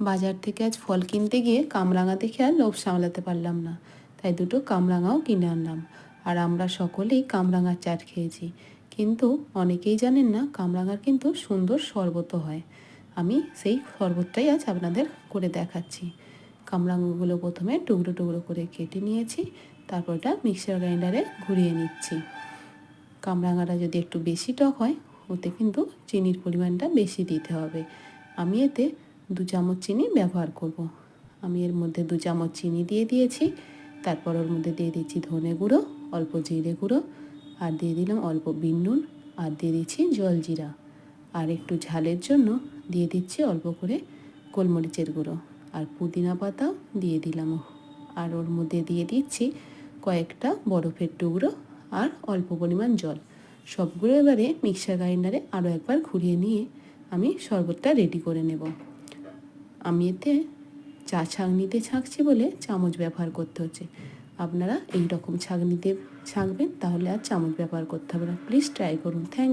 বাজার থেকে আজ ফল কিনতে গিয়ে কামরাঙা দেখে আর লোভ সামলাতে পারলাম না। তাই দুটো কামরাঙাও কিনে আনলাম। আর আমরা সকলেই কামরাঙার চাট খেয়েছি। কিন্তু অনেকেই জানেন না কামরাঙার কিন্তু সুন্দর শরবতও হয়। আমি সেই শরবতটাই আজ আপনাদের করে দেখাচ্ছি। কামরাঙাগুলো প্রথমে টুকরো টুকরো করে কেটে নিয়েছি তারপর ওটা মিক্সার গ্রাইন্ডারে ঘুরিয়ে নিচ্ছি। কামরাঙাটা যদি একটু বেশি টক হয়, ওতে কিন্তু চিনির পরিমাণটা বেশি দিতে হবে। আমি এতে দু চামচ চিনি ব্যবহার করব। আমি এর মধ্যে দু চামচ চিনি দিয়ে দিয়েছি। তারপর ওর মধ্যে দিয়ে দিচ্ছি ধনে গুঁড়ো, অল্প জিরে গুঁড়ো, আর দিয়ে দিলাম অল্প বিন নুন, আর দিয়ে দিচ্ছি জল জিরা। আর একটু ঝালের জন্য দিয়ে দিচ্ছি অল্প করে গোলমরিচের গুঁড়ো, আর পুদিনা পাতাও দিয়ে দিলাম। আর ওর মধ্যে দিয়ে দিচ্ছি কয়েকটা বরফের টুকরো, আর অল্প পরিমাণ জল। সবগুলো এবারে মিক্সার গ্রাইন্ডারে আরও একবার ঘুরিয়ে নিয়ে আমি শরবতটা রেডি করে নেব। আমি এতে চা ছাঁকনিতে ছাঁকছি বলে চামচ ব্যবহার করতে হচ্ছে। আপনারা এই রকম ছাঁকনিতে ছাঁকবেন তাহলে আর চামচ ব্যবহার করতে হবে না। প্লিজ ট্রাই করুন। থ্যাংক